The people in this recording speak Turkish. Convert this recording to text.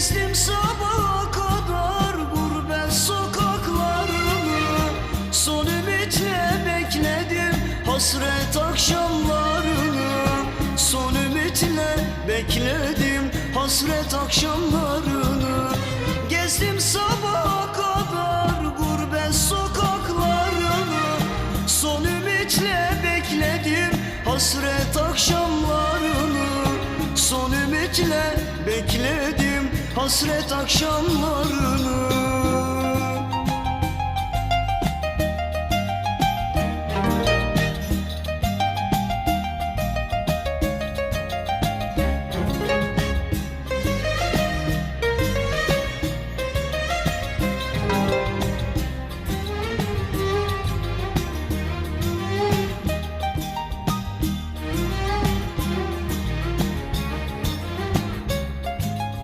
Gezdim sabaha kadar gurbet sokaklarını. Son ümitle bekledim hasret akşamlarını. Son ümitle bekledim hasret akşamlarını. Gezdim sabaha kadar gurbet sokaklarını. Son ümitle bekledim hasret akşamlarını. Son ümitle bekledim hasret akşamlarını